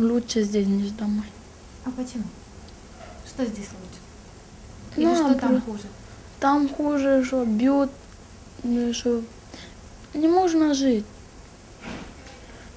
лучше здесь, не домой. А почему? Что здесь лучше? Ну, что там хуже? Там хуже, что бьют, ну, что не можно жить.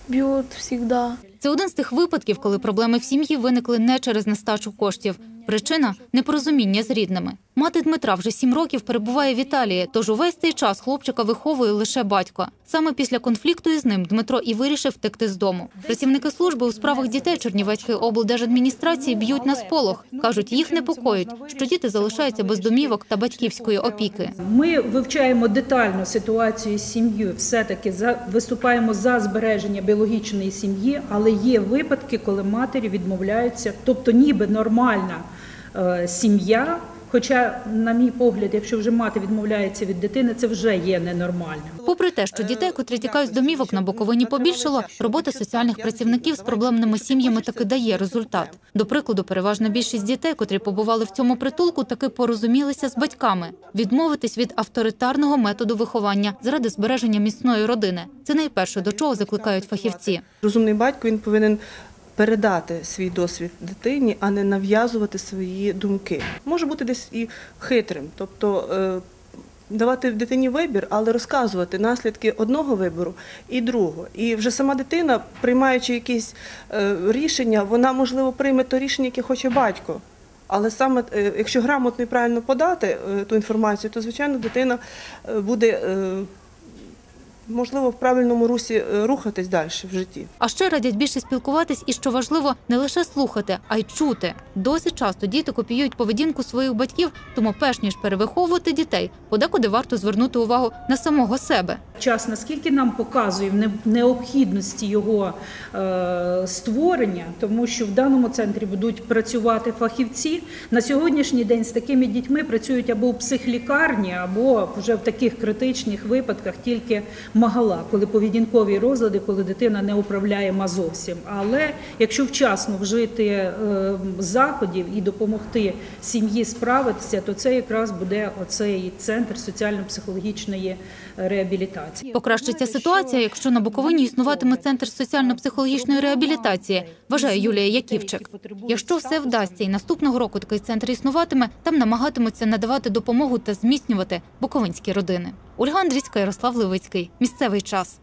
Бьют всегда. Це один з тих випадків, коли проблеми в сім'ї виникли не через нестачу коштів. Причина непорозуміння з рідними. Мати Дмитра вже сім років перебуває в Італії, тож увесь цей час хлопчика виховує лише батько. Саме після конфлікту із ним Дмитро і вирішив втекти з дому. Працівники служби у справах дітей Чернівецької облдержадміністрації б'ють на сполох. кажуть, їх непокоїть, що діти залишаються без домівок та батьківської опіки. Ми вивчаємо детально ситуацію з сім'єю, все-таки за, виступаємо за збереження біологічної сім'ї, але є випадки, коли матері відмовляються, тобто ніби нормальна е, сім'я. Хоча, на мій погляд, якщо вже мати відмовляється від дитини, це вже є ненормально. Попри те, що дітей, котрі тікають з домівок на Буковині побільшало, робота соціальних працівників з проблемними сім'ями таки дає результат. До прикладу, переважна більшість дітей, котрі побували в цьому притулку, таки порозумілися з батьками. Відмовитись від авторитарного методу виховання заради збереження міцної родини. Це найперше, до чого закликають фахівці. Розумний батько він повинен передати свій досвід дитині, а не нав'язувати свої думки. Може бути десь і хитрим, тобто е, давати дитині вибір, але розказувати наслідки одного вибору і другого. І вже сама дитина, приймаючи якісь е, рішення, вона можливо прийме то рішення, яке хоче батько. Але саме е, якщо грамотно і правильно подати ту інформацію, то звичайно дитина буде можливо в правильному русі е, рухатись далі в житті. А ще радять більше спілкуватись і, що важливо, не лише слухати, а й чути. Досить часто діти копіюють поведінку своїх батьків, тому перш ніж перевиховувати дітей, подекуди варто звернути увагу на самого себе. час наскільки нам показує в необхідності його е, створення, тому що в даному центрі будуть працювати фахівці. На сьогоднішній день з такими дітьми працюють або в психлікарні, або вже в таких критичних випадках тільки магала, коли поведінкові розлади, коли дитина не управляє зовсім. Але якщо вчасно вжити е, заходів і допомогти сім'ї справитися, то це якраз буде оцей центр соціально-психологічної реабілітації. Покращиться ситуація, якщо на Буковині існуватиме центр соціально-психологічної реабілітації, вважає Юлія Яківчик. Якщо все вдасться і наступного року такий центр існуватиме, там намагатимуться надавати допомогу та зміцнювати буковинські родини. Ольга Андрійська, Ярослав Левицький. Місцевий час.